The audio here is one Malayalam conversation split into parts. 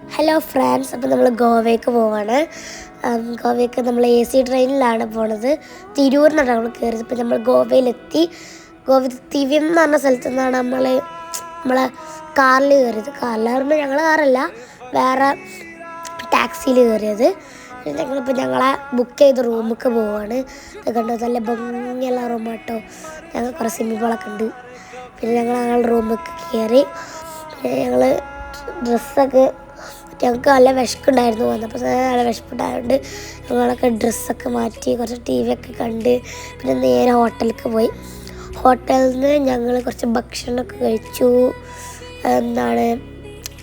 ഹലോ ഫ്രാൻസ് അപ്പോൾ നമ്മൾ ഗോവയ്ക്ക് പോവാണ്. ഗോവയ്ക്ക് നമ്മൾ എ സി ട്രെയിനിലാണ് പോണത്. തിരൂരിനാണ് നമ്മൾ കയറിയത് ഇപ്പോൾ നമ്മൾ ഗോവയിലെത്തി. ഗോവ തിവ്യം എന്ന് പറഞ്ഞ സ്ഥലത്തു നിന്നാണ് നമ്മൾ നമ്മളെ കാറിൽ കയറിയത് കാറിലായിരുന്നു ഞങ്ങൾ കാറല്ല വേറെ ടാക്സിയിൽ കയറിയത് ഞങ്ങളിപ്പോൾ ഞങ്ങളെ ബുക്ക് ചെയ്ത റൂമൊക്കെ പോവാണ്. അത് കണ്ടോ? നല്ല ഭംഗിയുള്ള റൂമാട്ടോ ഞങ്ങൾ കുറേ സ്വിമ്മിംഗ് പൂളൊക്കെ ഉണ്ട്. പിന്നെ ഞങ്ങൾ ഞങ്ങളുടെ റൂമൊക്കെ കയറി പിന്നെ ഞങ്ങൾ ഡ്രസ്സൊക്കെ ഞങ്ങൾക്ക് നല്ല വിശക്കുണ്ടായിരുന്നു. വന്നപ്പോൾ നല്ല വിശപ്പുണ്ടായതുകൊണ്ട് ഞങ്ങളൊക്കെ ഡ്രസ്സൊക്കെ മാറ്റി കുറച്ച് ടി വി ഒക്കെ കണ്ട് പിന്നെ നേരെ ഹോട്ടലിലേക്ക് പോയി. ഹോട്ടലിൽ നിന്ന് ഞങ്ങൾ കുറച്ച് ഭക്ഷണമൊക്കെ കഴിച്ചു. എന്താണ്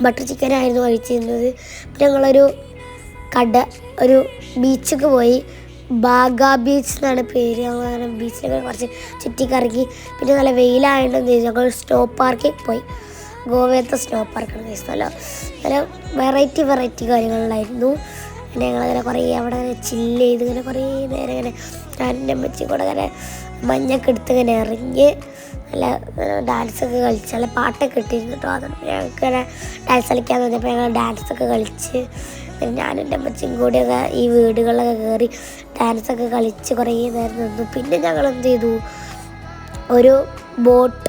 ബട്ടർ ചിക്കനായിരുന്നു കഴിച്ചിരുന്നത്. പിന്നെ ഞങ്ങളൊരു കട ഒരു ബീച്ചൊക്കെ പോയി. ബാഗ ബീച്ച് എന്നാണ് പേര്. അങ്ങനെ ബീച്ചിലൊക്കെ കുറച്ച് ചുറ്റിക്കറങ്ങി. പിന്നെ നല്ല വെയിലായതുകൊണ്ട് ഞങ്ങൾ സ്നോ പാർക്കിൽ പോയി. ഗോവയത്തെ സ്നോ പാർക്കാണ് കഴിച്ചത് നല്ല നല്ല വെറൈറ്റി വെറൈറ്റി കാര്യങ്ങളിലായിരുന്നു. പിന്നെ ഞങ്ങളങ്ങനെ കുറേ അവിടെ അങ്ങനെ ചില്ല് ചെയ്ത് ഇങ്ങനെ കുറേ നേരം ഇങ്ങനെ ഞാൻ വെച്ച് അമ്മച്ചി കൂടെ അങ്ങനെ മഞ്ഞൊക്കെ എടുത്ത് ഇങ്ങനെ ഇറങ്ങി നല്ല ഡാൻസൊക്കെ കളിച്ച് നല്ല പാട്ടൊക്കെ ഇട്ടിരുന്നു കേട്ടോ അതുകൊണ്ട് ഞങ്ങൾക്ക് ഇങ്ങനെ ഡാൻസ് കളിക്കാൻ തോന്നിയപ്പോൾ ഞങ്ങൾ ഡാൻസൊക്കെ കളിച്ച് ഞാനും എന്റെ കൂടി ഒക്കെ ഈ വീടുകളിലൊക്കെ കയറി ഡാൻസൊക്കെ കളിച്ച് കുറേ നേരം നിന്നു. പിന്നെ ഞങ്ങൾ എന്ത് ചെയ്തു? ഒരു ബോട്ട്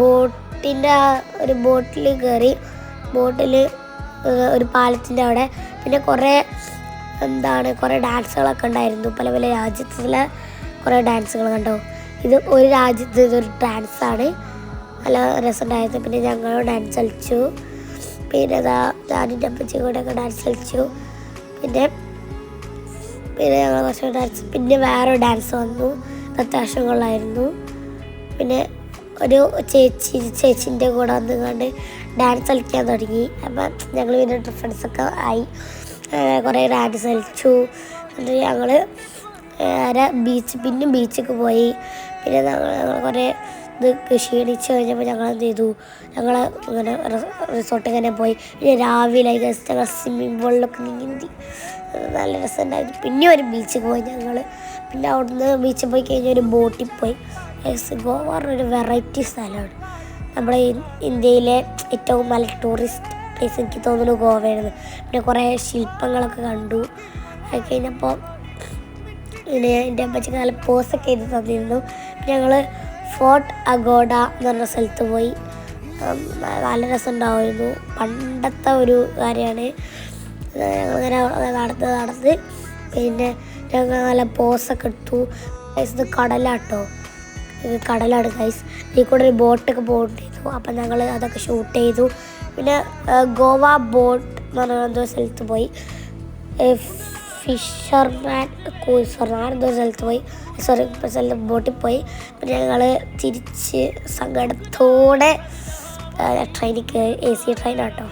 ബോട്ട് ബോട്ടിന്റെ ആ ഒരു ബോട്ടിൽ കയറി ബോട്ടിൽ ഒരു പാലത്തിന്റെ അവിടെ. പിന്നെ കുറേ എന്താണ് കുറേ ഡാൻസുകളൊക്കെ ഉണ്ടായിരുന്നു. പല പല രാജ്യത്തിലെ കുറേ ഡാൻസുകൾ കണ്ടോ? ഇത് ഒരു രാജ്യത്ത് ഇതൊരു ഡാൻസാണ്. നല്ല രസമുണ്ടായിരുന്നു. പിന്നെ ഞങ്ങൾ ഡാൻസ് കളിച്ചു. പിന്നെ അതാ ഞാനിന്റെ അപ്പച്ചി കൂടെ ഒക്കെ ഡാൻസ് കളിച്ചു. പിന്നെ പിന്നെ ഞങ്ങൾ കുറച്ച് ഡാൻസ് പിന്നെ വേറെ ഡാൻസ് വന്നു. അത് അത്യാവശ്യം കൊള്ളായിരുന്നു. പിന്നെ ഒരു ചേച്ചി ചേച്ചിന്റെ കൂടെ വന്നുകൊണ്ട് ഡാൻസ് കളിക്കാൻ തുടങ്ങി. അപ്പം ഞങ്ങൾ പിന്നെ ഫ്രണ്ട്സൊക്കെ ആയി. കുറേ ഡാൻസ് കളിച്ചു. എന്നിട്ട് ഞങ്ങൾ ബീച്ച് പിന്നെ ബീച്ചൊക്കെ പോയി. പിന്നെ ഞങ്ങൾ കുറേ ഇത് ക്ഷീണിച്ച് കഴിഞ്ഞപ്പോൾ ഞങ്ങൾ എന്ത് ചെയ്തു? ഞങ്ങൾ ഇങ്ങനെ റിസോർട്ട് ഇങ്ങനെ പോയി. പിന്നെ രാവിലെ ഞങ്ങൾ സ്വിമ്മിംഗ് പൂളിലൊക്കെ നീന്തി. നല്ല രസമുണ്ടായിരുന്നു പിന്നെ ഒരു ബീച്ചിൽ പോയി ഞങ്ങൾ പിന്നെ അവിടുന്ന് ബീച്ചിൽ പോയി കഴിഞ്ഞാൽ ഒരു ബോട്ടിൽ പോയി. യെസ് ഗോവ പറഞ്ഞൊരു വെറൈറ്റി സ്ഥലമാണ്. നമ്മുടെ ഇന്ത്യയിലെ ഏറ്റവും നല്ല ടൂറിസ്റ്റ് പ്ലേസ് എനിക്ക് തോന്നുന്നു ഗോവയാണ് പിന്നെ കുറേ ശില്പങ്ങളൊക്കെ കണ്ടു. അത് കഴിഞ്ഞപ്പോൾ പിന്നെ എന്റെ അമ്മച്ചക്ക് നല്ല പോസൊക്കെ ചെയ്ത് തന്നിരുന്നു. പിന്നെ ഞങ്ങൾ ഫോർട്ട് അഗോഡ എന്ന് പറഞ്ഞ സ്ഥലത്ത് പോയി. നല്ല രസമുണ്ടാവുമായിരുന്നു പണ്ടത്തെ ഒരു കാര്യമാണ്. ഞങ്ങളിങ്ങനെ നടന്ന് നടന്ന് പിന്നെ ഞങ്ങൾ നല്ല പോസൊക്കെ എടുത്തു കടലാട്ടോ. കടലാണ് ഗൈസ് ഈ കൂടെ ഒരു ബോട്ടൊക്കെ പോയിട്ടിരുന്നു അപ്പം ഞങ്ങൾ അതൊക്കെ ഷൂട്ട് ചെയ്തു. പിന്നെ ഗോവ ബോട്ട് എന്ന് പറഞ്ഞ എന്തോ സ്ഥലത്ത് പോയി. ഫിഷർമാൻ കൂസർമാൻ എന്തോ സ്ഥലത്ത് പോയി. സോറി സ്ഥലത്ത് ബോട്ടിൽ പോയി. പിന്നെ ഞങ്ങൾ തിരിച്ച് സങ്കടത്തോടെ ട്രെയിനിൽ കയറി എ സി ട്രെയിനാട്ടോ